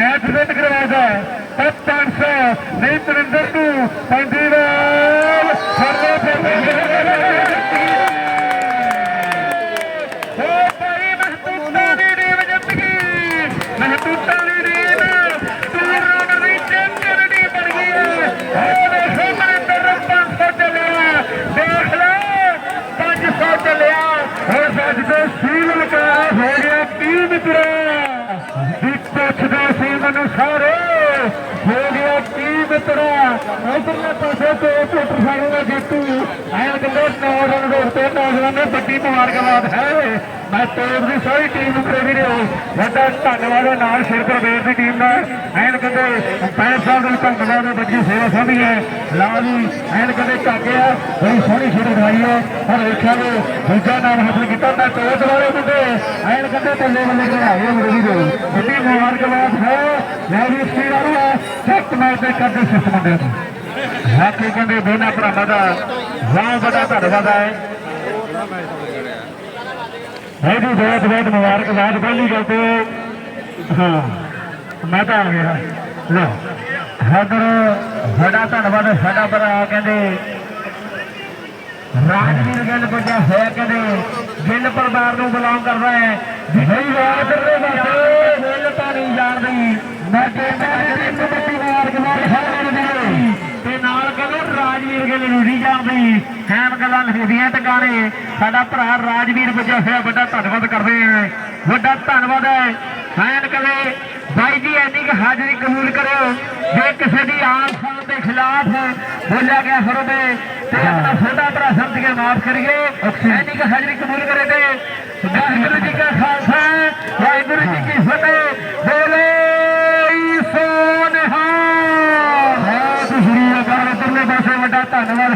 Match win ਕਰਵਾਦਾ ਟੱਪ 500 ਨਹੀਂ ਤਰਿੰਦਰ ਨੂੰ ਪੁੱਛਦੇ ਸਾਰੇ। ਹੋ ਗਿਆ 30 ਮਿੱਤਰਾ ਇਧਰਲੇ ਪਾਸੇ ਤੋਂ ਮੋਟਰਸਾਈਕਲ ਦਾ ਜੇਤੂ। ਐਨ ਕਹਿੰਦੇ ਨੌਜਵਾਨ ਦੋਸਤੋ ਨੌਜਵਾਨ ਨੇ ਵੱਡੀ ਮੁਬਾਰਕਬਾਦ ਹੈ। ਮੈਂ ਤੋੜ ਦੀ ਸਾਰੀ ਟੀਮ ਨੂੰ ਪ੍ਰੇਮੀ ਰਿਹਾ। ਵੱਡਾ ਧੰਨਵਾਦ ਹੈ ਨਾਲ ਸ਼ੇਰਪੁਰ ਬੇਰ ਦੀ ਟੀਮ ਦਾ। ਐਨ ਕਹਿੰਦੇ ਪੈਰ ਸਾਹਿਬ ਦੇ ਧੰਨਵਾਦ ਹੈ ਬੱਜੀ ਸੇਵਾ ਸਾਂਭੀ ਹੈ। ਲਾਲ ਜੀ ਐਨ ਕਹਿੰਦੇ ਝਾਕੇ ਆ ਬੜੀ ਸੋਹਣੀ ਸ਼ੁਰੂ ਕਰਾਈ ਹੈ। ਪਰ ਵੇਖਿਆ ਲੋ ਦੂਜਾ ਨਾਮ ਹਾਸਲ ਕੀਤਾ ਮੈਂ ਤੋੜ ਵਾਲੇ ਮੁੰਡੇ। ਐਨ ਕਹਿੰਦੇ ਬੱਲੇ ਬੱਲੇ ਕਰਾਏ ਮੁੰਡੇ ਦੇ ਵੱਡੀ ਮੁਬਾਰਕਬਾਦ ਹੈ। ਲੈ ਵੀ ਸੀ ਵਾਲਾ ਸੱਤ ਮੈਚ ਦੇ ਕਰਦੇ ਸਿਸ ਮੁੰਡੇ ਨੂੰ ਹਾਕੀ ਕਹਿੰਦੇ ਦੋਨਾਂ ਭਰਾਵਾਂ ਦਾ ਬਹੁਤ ਵੱਡਾ ਧੰਨਵਾਦ ਹੈ ਹੈ ਬਹੁਤ ਬਹੁਤ ਮੁਬਾਰਕਬਾਦ ਪਹਿਲੀ ਗੱਲ ਤੇ ਹਾਂ ਮੈਂ ਤਾਂ ਆ ਗਿਆ ਲੋ ਹਦਰ ਸਾਡਾ ਧੰਨਵਾਦ ਸਾਡਾ ਭਰਾ ਕਹਿੰਦੇ ਰਾਜਵੀਰ ਗਿੱਲ ਬੱਜਾ ਹੋਇਆ ਕਹਿੰਦੇ ਗਿੱਲ ਪਰਿਵਾਰ ਨੂੰ ਬਿਲੋਂਗ ਕਰਦਾ ਹੈ ਨਹੀਂ ਯਾਦ ਦੇ ਬਾਰੇ ਗਿੱਲ ਤਾਂ ਨਹੀਂ ਮੈਂ ਕਹਿੰਦਾ ਕਿ ਕਬੱਡੀ ਮੁਬਾਰਕਬਾਦ ਸਾਰੇ ਨੂੰ। ਤੇ ਨਾਲ ਕਹਿੰਦੇ ਰਾਜਵੀਰ ਗਿੱਲ ਨਹੀਂ ਜਾਣਦੀ। ਹੈਮ ਗੱਲਾਂ ਲਿਖਦੀਆਂ ਟਿਕਾਣੇ ਸਾਡਾ ਭਰਾ ਰਾਜਵੀਰ ਬੱਜਾ ਹੋਇਆ ਵੱਡਾ ਧੰਨਵਾਦ ਕਰਦੇ ਹਾਂ। ਵੱਡਾ ਧੰਨਵਾਦ ਹੈ। ਹੈਨ ਕਹਿੰਦੇ ਬਾਈ ਜੀ ਐਨੀ ਕਿ ਹਾਜ਼ਰੀ ਕਬੂਲ ਕਰਿਓ। ਜੇ ਕਿਸੇ ਦੀ ਆਸਾਂ ਦੇ ਖਿਲਾਫ ਬੋਲਿਆ ਗਿਆ ਹੋਵੇ ਤੇ ਆਪਣਾ ਛੋਟਾ ਭਰਾ ਸਮਝ ਕੇ ਮਾਫ ਕਰੀਏ। ਐਨੀ ਕਿ ਹਾਜ਼ਰੀ ਕਬੂਲ ਕਰੇ ਤੇ। ਵਾਹਿਗੁਰੂ ਜੀ ਕਾ ਵੱਡਾ ਧੰਨਵਾਦ